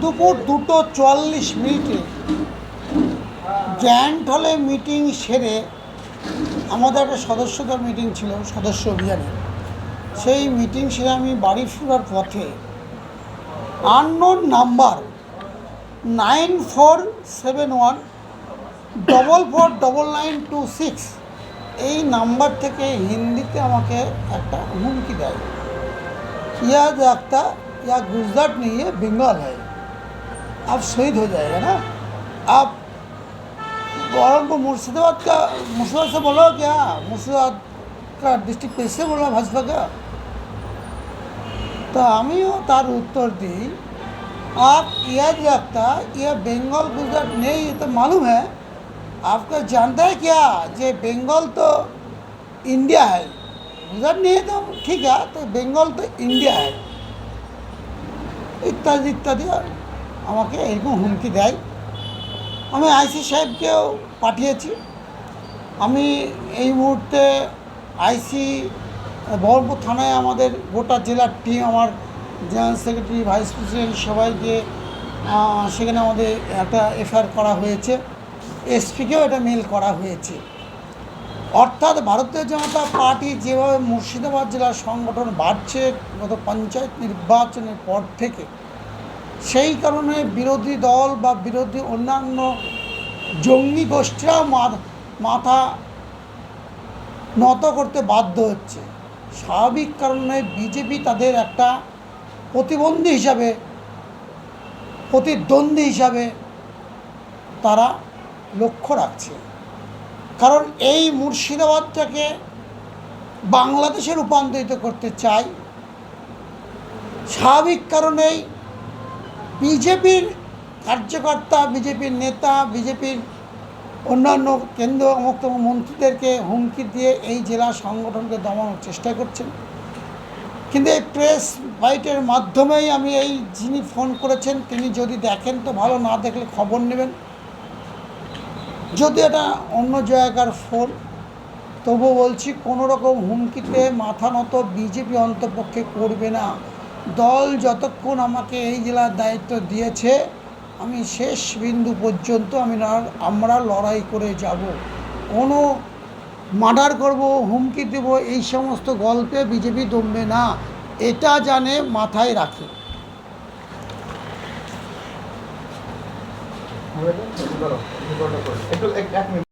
দুপুর দুটো চুয়াল্লিশ মিনিটে গ্র্যান্ড হলে মিটিং সেরে আমাদের একটা সদস্যদের মিটিং ছিল, সদস্য অভিযানে। সেই মিটিং সেরে আমি বাড়ি ফেরার পথে unknown number nine four seven one double four double nine two six এই নাম্বার থেকে হিন্দিতে আমাকে একটা হুমকি দেয়। ইয়া একটা या गुजरात नहीं है बंगाल है आप शहीद हो जाएगा ना आप वालों को मुर्शिदाबाद का मुर्शिदाबाद से बोलो क्या मुर्शिदाबाद का डिस्ट्रिक्ट कैसे बोला भाजपा का तो আমিও তার उत्तर दी आप यह जागता यह बंगाल गुजरात नहीं ये तो मालूम है आपको जानता है क्या ये बंगाल तो इंडिया है गुजरात नहीं है तो ठीक है तो বেঙ্গল তো ইন্ডিয়া है ইত্যাদি ইত্যাদি আমাকে এরকম হুমকি দেয়। আমি আইসি সাহেবকেও পাঠিয়েছি। আমি এই মুহূর্তে আইসি বহরমপুর থানায় আমাদের গোটা জেলার টিম আমার জেনারেল সেক্রেটারি, ভাইস প্রেসিডেন্ট সবাইকে সেখানে আমাদের একটা এফআইআর করা হয়েছে। এসপিকেও এটা মেল করা হয়েছে। অর্থাৎ ভারতীয় জনতা পার্টি যেভাবে মুর্শিদাবাদ জেলার সংগঠন বাড়ছে, গত পঞ্চায়েত নির্বাচনের পর থেকে, সেই কারণে বিরোধী দল বা বিরোধী অন্যান্য জঙ্গি গোষ্ঠীরাও মাথা নত করতে বাধ্য হচ্ছে। স্বাভাবিক কারণে বিজেপি তাদের একটা প্রতিবন্ধী হিসাবে, প্রতিদ্বন্দ্বী হিসাবে তারা লক্ষ্য রাখছে। কারণ এই মুর্শিদাবাদটাকে বাংলাদেশে রূপান্তরিত করতে চাই। স্বাভাবিক কারণেই বিজেপির কার্যকর্তা, বিজেপির নেতা, বিজেপির অন্যান্য কেন্দ্র অমুক তমুক মন্ত্রীদেরকে হুমকি দিয়ে এই জেলা সংগঠনকে দমানোর চেষ্টা করছেন। কিন্তু এই প্রেস বাইটের মাধ্যমেই আমি এই যিনি ফোন করেছেন, তিনি যদি দেখেন তো ভালো, না দেখলে খবর নেবেন। যদি এটা অন্য জায়গার ফোন তবু বলছি কোনো রকম হুমকিতে মাথা নত বিজেপি অন্তপক্ষে করবে না। দল যতক্ষণ আমাকে এই জেলার দায়িত্ব দিয়েছে, আমি শেষ বিন্দু পর্যন্ত আমি আমরা লড়াই করে যাব। কোনো মার্ডার করব, হুমকি দেব, এই সমস্ত গল্পে বিজেপি দমবে না। এটা জানে মাথায় রাখে। একটু এক মিনিট।